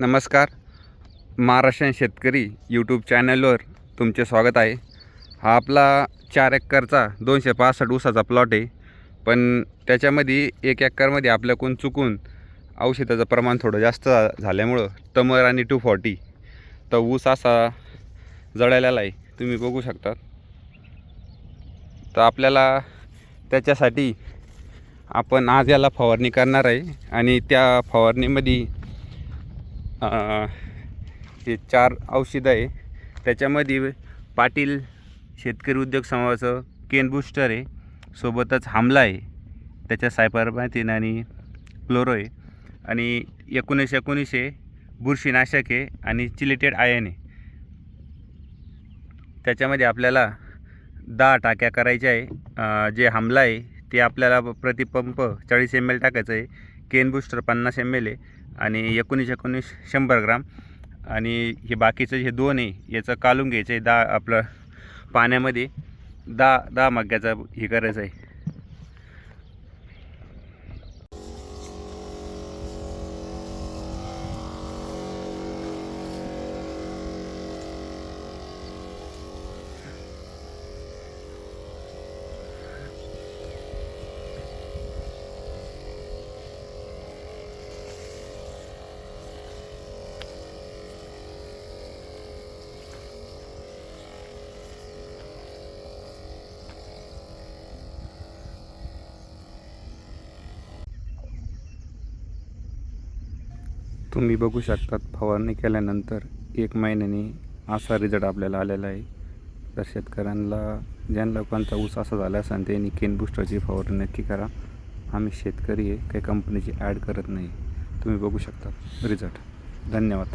नमस्कार. महाराष्ट्रीयन शेतकरी यूट्यूब चॅनलवर तुमचे स्वागत आहे. हा आपला चार एक्करचा दोनशे पासष्ट ऊसाचा प्लॉट आहे. पण त्याच्यामध्ये एक एक्करमध्ये आपल्याकडून चुकून औषधाचं प्रमाण थोडं जास्त झाल्यामुळं तमर आणि टू फॉर्टी तर ऊस असा जळालेला आहे. तुम्ही बघू शकता. तर आपल्याला त्याच्यासाठी आपण आज याला फवारणी करणार आहे आणि त्या फवारणीमध्ये हे चार औषधं आहे त्याच्यामध्ये पाटील शेतकरी उद्योग समूहाचं केन बुस्टर आहे सोबतच हामला आहे त्याच्या सायपरमॅथिन आणि क्लोरो आहे. आणि एकोणीसशे एकोणीसशे बुरशीनाशक आहे आणि चिलेटेड आयन आहे. त्याच्यामध्ये आपल्याला दहा टाक्या करायच्या आहे. जे हमला आहे ते आपल्याला प्रतिपंप चाळीस एम एल टाकायचं आहे. केन बुस्टर पन्नास एम एल ए आणि एकोणीस एकोणीस शंभर ग्राम. आणि हे बाकीचं हे दोन आहे याचं कालून घ्यायचं आहे. दहा आपलं पाण्यामध्ये दहा दहा मग्याचा हे करायचं आहे. तुम्ही बघू शकतात फवारणी केल्यानंतर एक महिन्याने असा रिझल्ट आपल्याला आलेला आहे. तर शेतकऱ्यांना ज्या लोकांचा ऊस असा झाला असेल त्यांनी केन बुस्टरची फवारणी नक्की करा. आम्ही शेतकरी आहे काही कंपनीची ॲड करत नाही. तुम्ही बघू शकता रिझल्ट धन्यवाद.